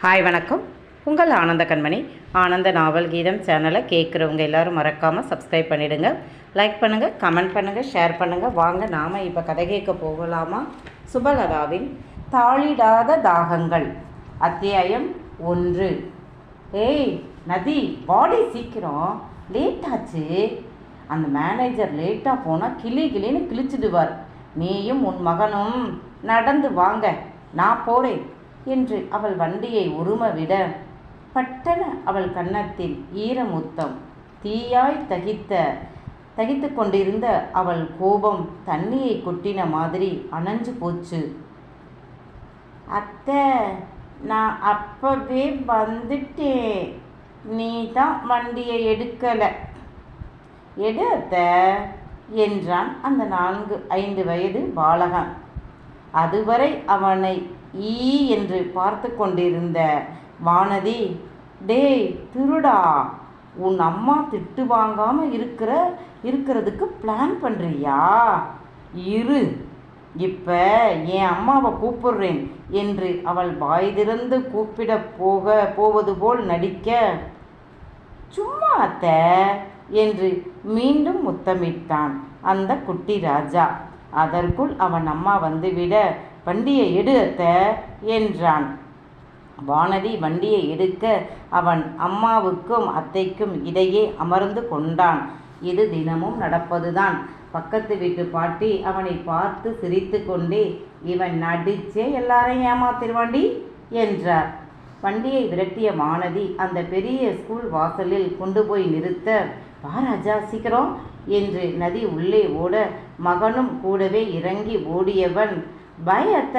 Hi வணக்கம். உங்கள் ஆனந்த கண்மணி. ஆனந்த நாவல் கீதம் சேனலை கேட்குறவங்க எல்லாரும் மறக்காமல் சப்ஸ்கிரைப் பண்ணிவிடுங்க லைக் பண்ணுங்கள் கமெண்ட் பண்ணுங்கள் ஷேர் பண்ணுங்கள் வாங்க நாம் இப்போ கதை கேட்க போகலாமா? சுபலதாவின் தாளிடாத தாகங்கள். அத்தியாயம் ஒன்று. ஏய் நதி பாடி சீக்கிரம். லேட்டாச்சு அந்த மேனேஜர் லேட்டாக போனால் கிளி கிளின்னு கிழிச்சிடுவார். நீயும் உன் மகனும் நடந்து வாங்க. நான் போறேன். என்று அவள் வண்டியை உருமவிட பட்டன அவள் கன்னத்தில் ஈரமுத்தம். தீயாய் தகித்த தகித்து கொண்டிருந்த அவள் கோபம் தண்ணியை கொட்டின மாதிரி அணைஞ்சு போச்சு. அத்தை நான் அப்பவே வந்துட்டேன். நீ தான் வண்டியை எடுக்கலை. எடு அத்தை என்றான் அந்த நான்கு ஐந்து வயது பாலகன். அதுவரை அவனை ஈ என்று பார்த்து கொண்டிருந்த வானதி டேய் திருடா உன் அம்மா திட்டு வாங்காமல் இருக்கிற இருக்கிறதுக்கு பிளான் பண்ணுறியா இரு. இப்போ என் அம்மாவை கூப்பிடுறேன் என்று அவள் வாய் திறந்து கூப்பிட போக போவது போல் நடிக்க சும்மா அத்த என்று மீண்டும் முத்தமிட்டான் அந்த குட்டி ராஜா. அதற்குள் அவன் அம்மா வந்துவிட வண்டியை எடுத்த என்றான். வானதி வண்டியை எடுக்க அவன் அம்மாவுக்கும் அத்தைக்கும் இடையே அமர்ந்து கொண்டான். இது தினமும் நடப்பதுதான். பக்கத்து வீட்டு பாட்டி அவனை பார்த்து சிரித்து கொண்டே இவன் நடிச்சே எல்லாரையும் ஏமாத்திருவாண்டி என்றார். வண்டியை விரட்டிய வானதி அந்த பெரிய ஸ்கூல் வாசலில் கொண்டு போய் நிறுத்த வா ராஜா சீக்கிரம் என்று நதி உள்ளே ஓட மகனும் கூடவே இறங்கி ஓடியவன் பை அத்த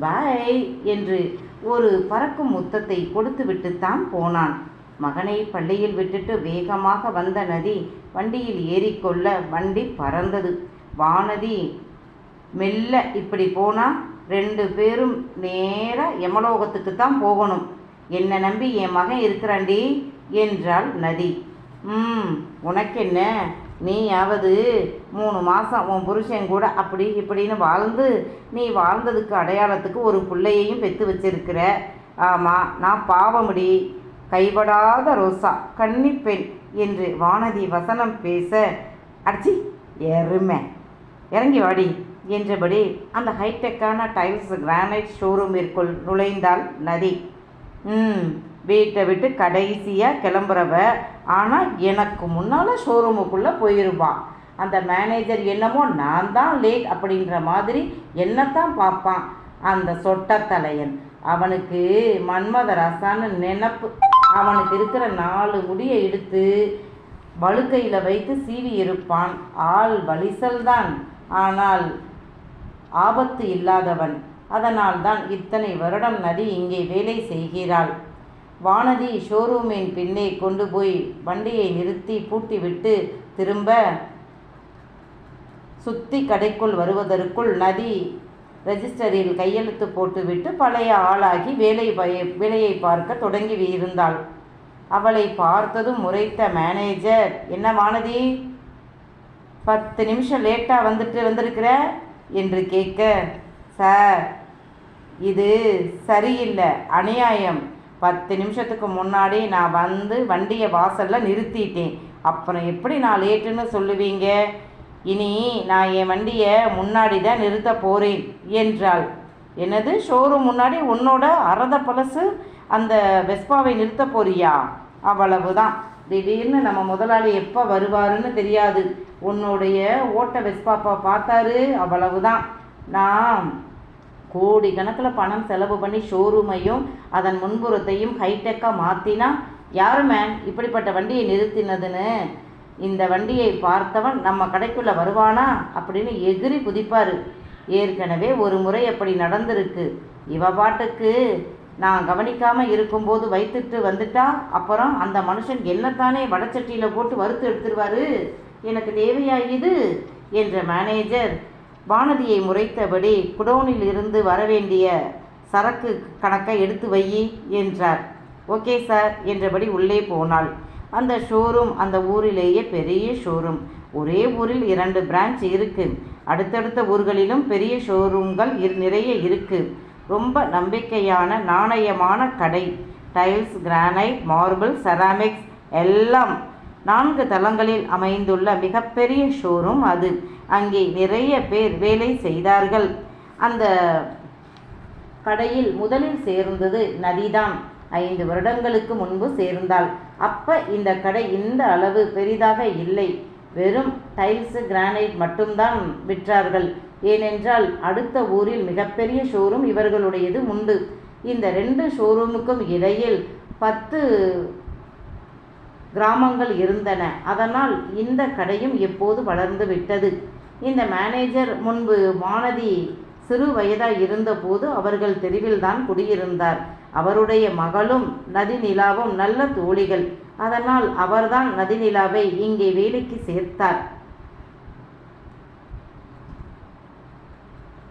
பை என்று ஒரு பறக்கும் முத்தத்தை கொடுத்துவிட்டுத்தான் போனான். மகனை பள்ளியில் விட்டுட்டு வேகமாக வந்த நதி வண்டியில் ஏறிக்கொள்ள வண்டி பறந்தது. வானதி மெல்ல இப்படி போனால் ரெண்டு பேரும் நேராக யமலோகத்துக்கு தான் போகணும். என்னை நம்பி என் மகன் இருக்கிறாண்டி? என்றாள் நதி. ம் உனக்கென்ன? நீயாவது மூணு மாதம் உன் புருஷன் கூட அப்படி இப்படின்னு வாழ்ந்து நீ வாழ்ந்ததுக்கு அடையாளத்துக்கு ஒரு பிள்ளையையும் பெற்று வச்சிருக்கிற. ஆமாம் நான் பாவமுடி. கைபடாத ரோசா கன்னிப்பெண் என்று வானதி வசனம் பேச அடிச்சி எருமை. இறங்கி வாடி. என்றபடி அந்த ஹைடெக்கான டைல்ஸ் கிரானைட் ஷோரூமிற்குள் நுழைந்தாள் நதி. ம் வீட்டை விட்டு கடைசியாக கிளம்புறவ. ஆனால் எனக்கு முன்னால் ஷோரூமுக்குள்ளே போயிருவான் அந்த மேனேஜர் என்னமோ நான் தான் லேட் அப்படின்ற மாதிரி என்னத்தான் பார்ப்பான். அந்த சொட்ட தலையன் அவனுக்கு மன்மதராசான்னு நினப்பு. அவனுக்கு இருக்கிற நாலு முடியை எடுத்து வழுக்கையில் வைத்து சீவி இருப்பான். ஆள் வலிசல்தான். ஆனால் ஆபத்து இல்லாதவன். அதனால்தான் இத்தனை வருடம் நதி இங்கே வேலை செய்கிறாள். வானதி ஷோரூமின் பின்னே கொண்டு போய் வண்டியை நிறுத்தி பூட்டிவிட்டு திரும்ப சுத்தி கடைக்குள் வருவதற்குள் நதி ரெஜிஸ்டரில் கையெழுத்து போட்டுவிட்டு பழைய ஆளாகி வேலை பய வேலையை பார்க்க தொடங்கி இருந்தாள் அவளை பார்த்ததும் முறைத்த மேனேஜர் என்ன வானதி பத்து நிமிஷம் லேட்டாக வந்துட்டு வந்திருக்கிற? என்று கேட்க சார் இது சரியில்லை அநியாயம். பத்து நிமிஷத்துக்கு முன்னாடி நான் வந்து வண்டியை வாசலில் நிறுத்திட்டேன். அப்புறம் எப்படி நான் லேட்டுன்னு சொல்லுவீங்க? இனி நான் என் வண்டியை முன்னாடி தான் நிறுத்த போகிறேன் என்றாள். என்னது? ஷோரூம் முன்னாடி உன்னோட அறத பழசு அந்த வெஸ்பாவை நிறுத்த போறியா? அவ்வளவுதான். திடீர்னு நம்ம முதலாளி எப்போ வருவாருன்னு தெரியாது. உன்னுடைய ஓட்ட வெஸ்பாப்பா பார்த்தாரு. அவ்வளவுதான். நான் கோடி கணக்கில் பணம் செலவு பண்ணி ஷோரூமையும் அதன் முன்புறத்தையும் ஹைடெக்காக மாற்றினா யாரு மேன் இப்படிப்பட்ட வண்டியை நிறுத்தினதுன்னு? இந்த வண்டியை பார்த்தவன் நம்ம கடைக்குள்ளே வருவானா? அப்படின்னு எகிரி குதிப்பார். ஏற்கனவே ஒரு முறை அப்படி நடந்திருக்கு. இவ பாட்டுக்கு நான் கவனிக்காமல் இருக்கும்போது வைத்துட்டு வந்துட்டா அப்புறம் அந்த மனுஷன் என்னத்தானே வடச்சட்டியில் போட்டு வறுத்து எடுத்துருவாரு? எனக்கு தேவையா இது? என்ற மேனேஜர் வானதியை முறைத்தபடி குடோனில் இருந்து வரவேண்டிய சரக்கு கணக்கை எடுத்து வையி என்றார். ஓகே சார் என்றபடி உள்ளே போனாள். அந்த ஷோரூம் அந்த ஊரிலேயே பெரிய ஷோரூம். ஒரே ஊரில் இரண்டு பிரான்ச் இருக்கு. அடுத்தடுத்த ஊர்களிலும் பெரிய ஷோரூம்கள் இரு நிறைய இருக்கு. ரொம்ப நம்பிக்கையான நாணயமான கடை. டைல்ஸ் கிரானைட் மார்பிள் செராமிக்ஸ் எல்லாம் நான்கு தளங்களில் அமைந்துள்ள மிகப்பெரிய ஷோரூம் அது. அங்கே நிறைய பேர் வேலை செய்தார்கள். அந்த கடையில் முதலில் சேர்ந்தது நதிதான். ஐந்து வருடங்களுக்கு முன்பு சேர்ந்தாள். அப்ப இந்த கடை இந்த அளவு பெரிதாக இல்லை. வெறும் டைல்ஸ் கிரானைட் மட்டும்தான் விற்றார்கள். ஏனென்றால் அடுத்த ஊரில் மிகப்பெரிய ஷோரூம் இவர்களுடையது உண்டு. இந்த ரெண்டு ஷோரூமுக்கும் இடையில் பத்து கிராமங்கள் இருந்தன. அதனால் இந்த கடையும் எப்போது வளர்ந்து விட்டது? இந்த மேனேஜர் முன்பு வானதி சிறு வயதாய் இருந்தபோது அவர்கள் தெருவில்தான் குடியிருந்தார். அவருடைய மகளும் நதிநிலாவும் நல்ல தோழிகள். அதனால் அவர்தான் நதிநிலாவை இங்கே வேலைக்கு சேர்த்தார்.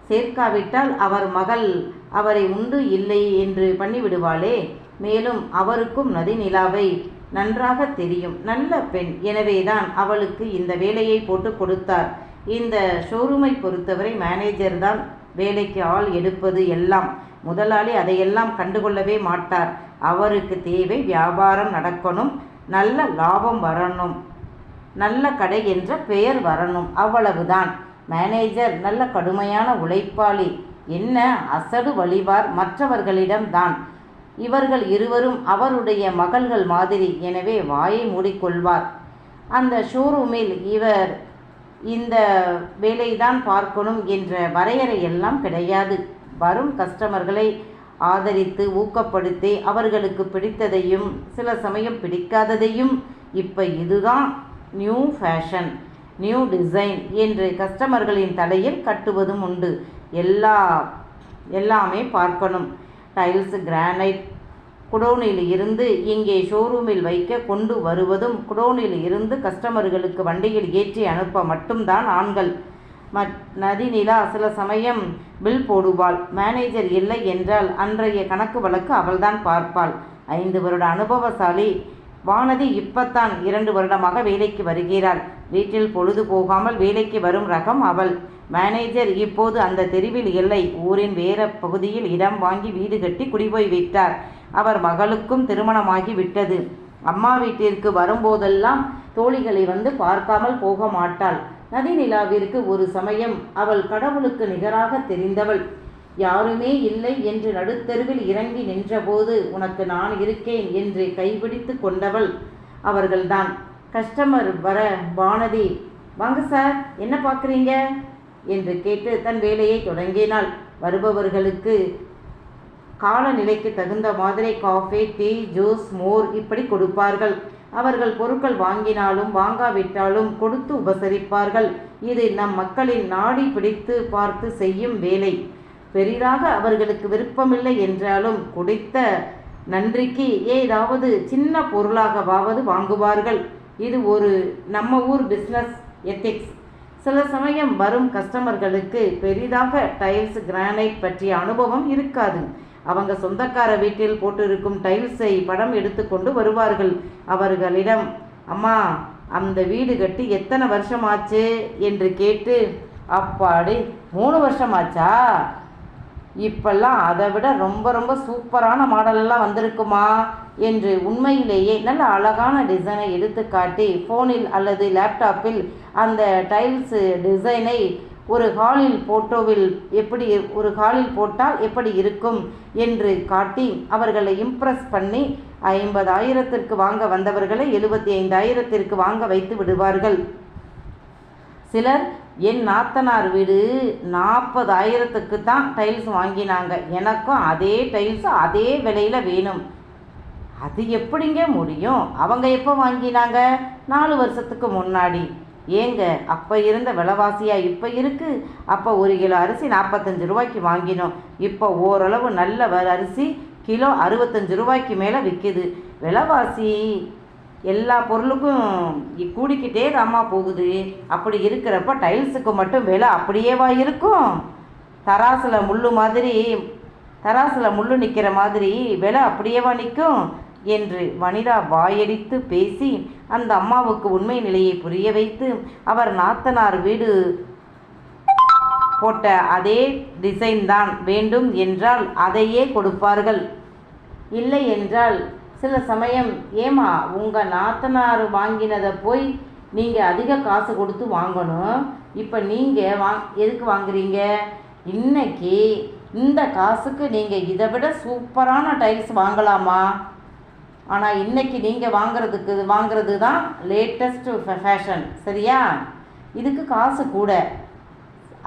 சேர்க்காவிட்டால் அவர் மகள் அவரை உண்டு இல்லை என்று பண்ணிவிடுவாளே. மேலும் அவருக்கும் நதிநிலாவை நன்றாக தெரியும். நல்ல பெண். எனவேதான் அவளுக்கு இந்த வேலையை போட்டு கொடுத்தார். இந்த ஷோரூமை பொறுத்தவரை மேனேஜர் தான் வேலைக்கு ஆள் எடுப்பது எல்லாம். முதலாளி அதையெல்லாம் கண்டுகொள்ளவே மாட்டார். அவருக்கு தேவை வியாபாரம் நடக்கணும். நல்ல லாபம் வரணும். நல்ல கடை என்ற பெயர் வரணும். அவ்வளவுதான். மேனேஜர் நல்ல கடுமையான உழைப்பாளி. என்ன அசடு வழிவார் மற்றவர்களிடம்தான். இவர்கள் இருவரும் அவருடைய மகள்கள் மாதிரி. எனவே வாயை மூடிக்கொள்வார். அந்த ஷோரூமில் இவர் இந்த வேலைதான் பார்க்கணும் என்ற வரையறை எல்லாம் கிடையாது. வரும் கஸ்டமர்களை ஆதரித்து ஊக்கப்படுத்தி அவர்களுக்கு பிடித்ததையும் சில சமயம் பிடிக்காததையும் இப்போ இதுதான் நியூ ஃபேஷன் நியூ டிசைன் என்று கஸ்டமர்களின் தலையில் கட்டுவதும் உண்டு. எல்லா எல்லாமே பார்க்கணும். டைல்ஸ் கிரானைட் குடோனில் இருந்து இங்கே ஷோரூமில் வைக்க கொண்டு வருவதும் குடோனில் இருந்து கஸ்டமர்களுக்கு வண்டியில் ஏற்றி அனுப்ப மட்டும்தான் ஆண்கள். மத் நதிநிலா சில சமயம் பில் போடுவாள். மேனேஜர் இல்லை என்றால் அன்றைய கணக்கு வழக்கு அவள்தான் பார்ப்பாள். ஐந்து வருட அனுபவசாலி வானதி இப்பத்தான் இரண்டு வருடமாக வேலைக்கு வருகிறாள். வீட்டில் பொழுது போகாமல் வேலைக்கு வரும் ரகம் அவள். மேனேஜர் இப்போது அந்த தெருவில் இல்லை. ஊரின் வேற பகுதியில் இடம் வாங்கி வீடு கட்டி குடிபோய் விட்டார் அவர் மகளுக்கும் திருமணமாகி விட்டது. அம்மா வீட்டிற்கு வரும்போதெல்லாம் தோழிகளை வந்து பார்க்காமல் போக மாட்டாள். நதிநிலாவிற்கு ஒரு சமயம் அவள் கடவுளுக்கு நிகராக தெரிந்தவள். யாருமே இல்லை என்று நடுத்தெருவில் இறங்கி நின்றபோது உனக்கு நான் இருக்கேன் என்று கைபிடித்து கொண்டவள் அவர்கள்தான். கஸ்டமர் வர வானதி வாங்க சார் என்ன பார்க்குறீங்க? என்று கேட்டு தன் வேலையை தொடங்கினாள். வருபவர்களுக்கு காலநிலைக்கு தகுந்த மாதிரி காஃபி டீ ஜூஸ் மோர் இப்படி கொடுப்பார்கள். அவர்கள் பொருட்கள் வாங்கினாலும் வாங்காவிட்டாலும் கொடுத்து உபசரிப்பார்கள். இது நம் மக்களின் நாடி பிடித்து பார்த்து செய்யும் வேலை. பெரிதாக அவர்களுக்கு விருப்பமில்லை என்றாலும் குடித்த நன்றிக்கு ஏதாவது சின்ன பொருளாகவாவது வாங்குவார்கள். இது ஒரு நம்ம ஊர் பிஸ்னஸ் எத்திக்ஸ் சில சமயம் வரும் கஸ்டமர்களுக்கு பெரிதாக டைல்ஸ் கிரானைட் பற்றிய அனுபவம் இருக்காது. அவங்க சொந்தக்கார வீட்டில் போட்டிருக்கும் டைல்ஸை படம் எடுத்துக்கொண்டு வருவார்கள். அவர்களிடம் அம்மா அந்த வீடு கட்டி எத்தனை வருஷமாச்சு? என்று கேட்டு அப்பாடி மூணு வருஷமாச்சா? இப்பெல்லாம் அதை விட ரொம்ப ரொம்ப சூப்பரான மாடலெல்லாம் வந்திருக்குமா என்று உண்மையிலேயே நல்ல அழகான டிசைனை எடுத்து காட்டி ஃபோனில் அல்லது லேப்டாப்பில் அந்த டைல்ஸு டிசைனை ஒரு ஹாலில் போட்டோவில் எப்படி ஒரு ஹாலில் போட்டால் எப்படி இருக்கும் என்று காட்டி அவர்களை இம்ப்ரெஸ் பண்ணி ஐம்பதாயிரத்திற்கு வாங்க வந்தவர்களை எழுபத்தி ஐந்தாயிரத்திற்கு வாங்க வைத்து விடுவார்கள். சிலர் என் நாத்தனார் வீடு நாற்பதாயிரத்துக்கு தான் டைல்ஸ் வாங்கினாங்க. எனக்கும் அதே டைல்ஸ் அதே விலையில் வேணும். அது எப்படிங்க முடியும்? அவங்க எப்போ வாங்கினாங்க? நாலு வருஷத்துக்கு முன்னாடி. ஏங்க அப்போ இருந்த விலைவாசியாக இப்போ இருக்குது அப்போ ஒரு கிலோ அரிசி நாற்பத்தஞ்சு ரூபாய்க்கு வாங்கினோம். இப்போ ஓரளவு நல்ல வ- அரிசி கிலோ அறுபத்தஞ்சு ரூபாய்க்கு மேலே விற்கிது விலைவாசி எல்லா பொருளுக்கும் கூடிக்கிட்டே தாம்மா போகுது. அப்படி இருக்கிறப்ப டைல்ஸுக்கு மட்டும் விலை அப்படியேவா இருக்கும்? தராசில் முள்ளு மாதிரி தராசில் முள்ளு நிற்கிற மாதிரி விலை அப்படியேவா நிற்கும்? என்று வனிதா வாயடித்து பேசி அந்த அம்மாவுக்கு உண்மை நிலையை புரிய வைத்து அவர் நாத்தனார் வீடு போட்ட அதே டிசைன் தான் வேண்டும் என்றால் அதையே கொடுப்பார்கள். இல்லை என்றால் சில சமயம் ஏமா உங்கள் நாத்தனார் வாங்கினதை போய் நீங்கள் அதிக காசு கொடுத்து வாங்கணும். இப்போ நீங்கள் வா எதுக்கு வாங்குறீங்க? இன்னைக்கு இந்த காசுக்கு நீங்கள் இதை விட சூப்பரான டைல்ஸ் வாங்கலாமா? ஆனால் இன்னைக்கு நீங்கள் வாங்குறதுக்கு வாங்குறது தான் லேட்டஸ்ட்டு ஃபேஷன் சரியா? இதுக்கு காசு கூட.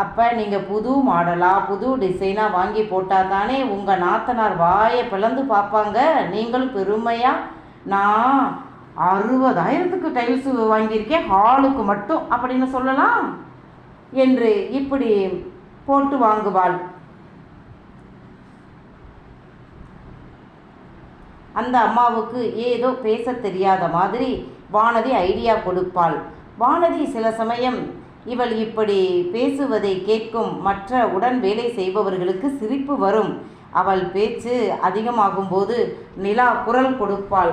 அப்போ நீங்கள் புது மாடலாக புது டிசைனாக வாங்கி போட்டால் தானே உங்கள் நாத்தனார் வாயை பிளந்து பார்ப்பாங்க. நீங்களும் பெருமையாக நான் அறுபதாயிரத்துக்கு டைல்ஸ் வாங்கியிருக்கேன் ஹாலுக்கு மட்டும் அப்படின்னு சொல்லலாம் என்று இப்படி போட்டு வாங்குவாள். அந்த அம்மாவுக்கு ஏதோ பேச தெரியாத மாதிரி வானதி ஐடியா கொடுப்பாள். வானதி சில சமயம் இவள் இப்படி பேசுவதை கேட்கும் மற்ற உடன் வேலை செய்பவர்களுக்கு சிரிப்பு வரும். அவள் பேச்சு அதிகமாகும்போது நிலா குரல் கொடுப்பாள்.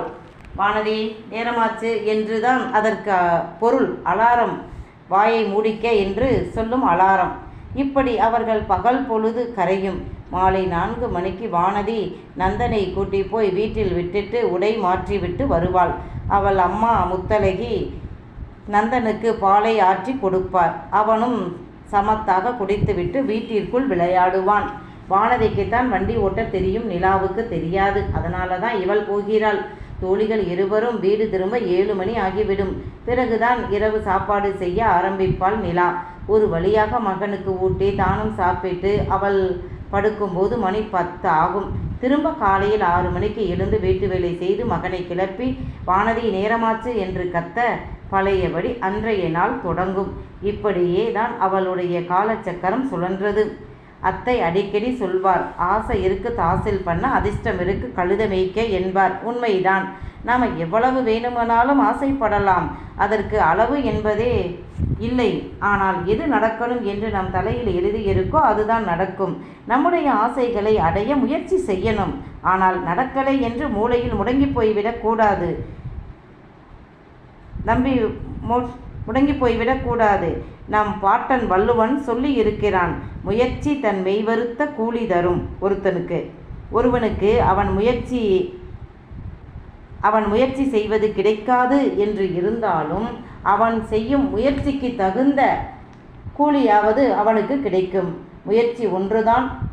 வானதி நேரமாச்சு என்றுதான் அதற்கு பொருள். அலாரம் வாயை மூடிக்க என்று சொல்லும் அலாரம். இப்படி அவர்கள் பகல் பொழுது கரையும். மாலை நான்கு மணிக்கு வானதி நந்தனை கூட்டி போய் வீட்டில் விட்டுட்டு உடை மாற்றிவிட்டு வருவாள். அவள் அம்மா முத்தலகி நந்தனுக்கு பாலை ஆற்றி கொடுப்பார். அவனும் சமத்தாக குடித்துவிட்டு வீட்டிற்குள் விளையாடுவான். வானதிக்குத்தான் வண்டி ஓட்ட தெரியும் நிலாவுக்கு தெரியாது. அதனால தான் இவள் போகிறாள். தோழிகள் இருவரும் வீடு திரும்ப ஏழு மணி ஆகிவிடும். பிறகுதான் இரவு சாப்பாடு செய்ய ஆரம்பிப்பாள் நிலா. ஒரு வழியாக மகனுக்கு ஊட்டி தானும் சாப்பிட்டு அவள் படுக்கும்போது மணி பத்து ஆகும். திரும்ப காலையில் ஆறு மணிக்கு எழுந்து வீட்டு வேலை செய்து மகனை கிளப்பி வானதி நேரமாச்சு என்று கத்த பழையபடி அன்றைய நாள் தொடங்கும். இப்படியே தான் அவளுடைய காலச்சக்கரம் சுழன்றது. அத்தை அடிக்கடி சொல்வார் ஆசை இருக்கு தாசில் பண்ண அதிர்ஷ்டம் இருக்கு கழுத மேய்க்க என்பார். உண்மைதான். நாம் எவ்வளவு வேணுமானாலும் ஆசைப்படலாம். அதற்கு அளவு என்பதே இல்லை. ஆனால் எது நடக்கணும் என்று நம் தலையில் எழுதியிருக்கோ அதுதான் நடக்கும். நம்முடைய ஆசைகளை அடைய முயற்சி செய்யணும். ஆனால் நடக்கலை என்று மூளையில் முடங்கி போய்விடக்கூடாது நம்பி மு- முடங்கி போய்விடக்கூடாது. நம் பாட்டன் வள்ளுவன் சொல்லி இருக்கிறான் முயற்சி தன் மெய்வருத்த கூலி தரும் ஒருத்தனுக்கு. ஒருவனுக்கு அவன் முயற்சி அவன் முயற்சி செய்வது கிடைக்காது என்று இருந்தாலும் அவன் செய்யும் முயற்சிக்கு தகுந்த கூலியாவது அவனுக்கு கிடைக்கும். முயற்சி ஒன்றுதான்.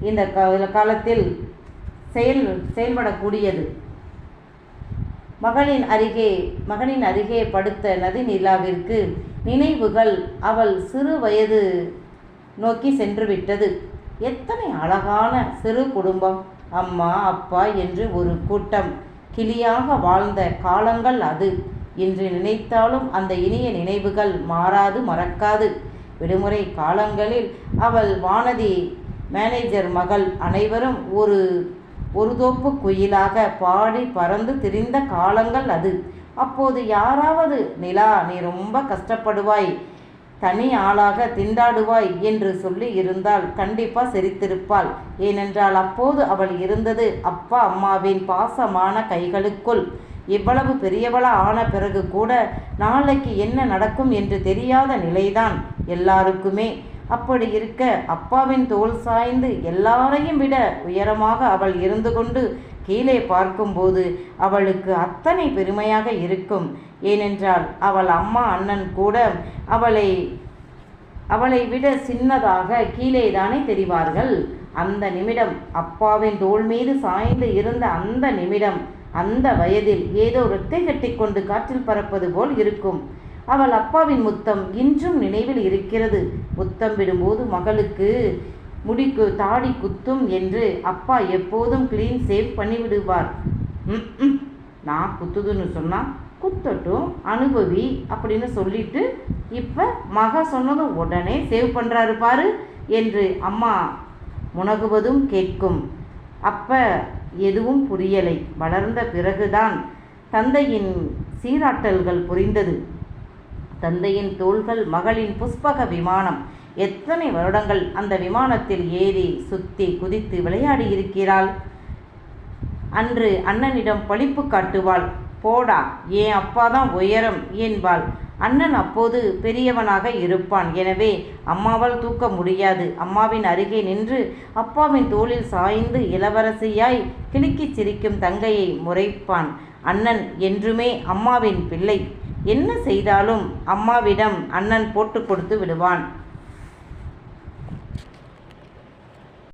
இந்த காலத்தில் செயல் செயல்படக்கூடியது. மகளின் அருகே மகனின் அருகே படுத்த நதி நிலாவிற்கு நினைவுகள் அவள் சிறு வயது நோக்கி சென்றுவிட்டது. எத்தனை அழகான சிறு குடும்பம். அம்மா அப்பா என்று ஒரு கூட்டம். கிளியாக வாழ்ந்த காலங்கள் அது. இன்று நினைத்தாலும் அந்த இனிய நினைவுகள் மாறாது மறக்காது. விடுமுறை காலங்களில் அவள் வானதி மேனேஜர் மகள் அனைவரும் ஒரு ஒரு தோப்பு குயிலாக பாடி பறந்து திரிந்த காலங்கள் அது. அப்போது யாராவது நிலா நீ ரொம்ப கஷ்டப்படுவாய் தனி ஆளாக திண்டாடுவாய் என்று சொல்லி இருந்தால் கண்டிப்பாக சிரித்திருப்பாள். ஏனென்றால் அப்போது அவள் இருந்தது அப்பா அம்மாவின் பாசமான கைகளுக்குள். இவ்வளவு பெரியவளா ஆன பிறகு கூட நாளைக்கு என்ன நடக்கும் என்று தெரியாத நிலைதான் எல்லாருக்குமே. அப்படி இருக்க அப்பாவின் தோல் சாய்ந்து எல்லாரையும் விட உயரமாக அவள் இருந்து கொண்டு கீழே பார்க்கும்போது அவளுக்கு அத்தனை பெருமையாக இருக்கும். ஏனென்றால் அவள் அம்மா அண்ணன் கூட அவளை அவளை விட சின்னதாக கீழே தானே தெரிவார்கள். அந்த நிமிடம் அப்பாவின் தோல் மீது சாய்ந்து இருந்த அந்த நிமிடம் அந்த வயதில் ஏதோ ரெக்கை கட்டிக்கொண்டு காற்றில் பறப்பது போல் இருக்கும். அவள் அப்பாவின் முத்தம் இன்றும் நினைவில் இருக்கிறது. முத்தம் விடும்போது மகளுக்கு முடிக்கு தாடி குத்தும் என்று அப்பா எப்போதும் க்ளீன் சேவ் பண்ணிவிடுவார். நான் குத்துதுன்னு சொன்னா குத்தட்டும் அனுபவி அப்படின்னு சொல்லிட்டு இப்போ மக சொன்னதும் உடனே சேவ் பண்ணுறாரு பாரு என்று அம்மா முனகுவதும் கேட்கும். அப்ப எதுவும் புரியலை. வளர்ந்த பிறகுதான் தந்தையின் சீராட்டல்கள் புரிந்தது. தந்தையின் தோள்கள் மகளின் புஷ்பக விமானம். எத்தனை வருடங்கள் அந்த விமானத்தில் ஏறி சுத்தி குதித்து விளையாடி இருக்கிறாள்? அன்று அண்ணனிடம் பழிப்பு காட்டுவாள். போடா என் அப்பா தான் உயரம் என்பாள். அண்ணன் அப்போது பெரியவனாக இருப்பான். எனவே அம்மாவால் தூக்க முடியாது. அம்மாவின் அருகே நின்று அப்பாவின் தோளில் சாய்ந்து இளவரசியாய் கிலுக்கிச் சிரிக்கும் தங்கையை முறைப்பான். அண்ணன் என்றுமே அம்மாவின் பிள்ளை. என்ன செய்தாலும் அம்மாவிடம் அண்ணன் போட்டு கொடுத்து விடுவான்.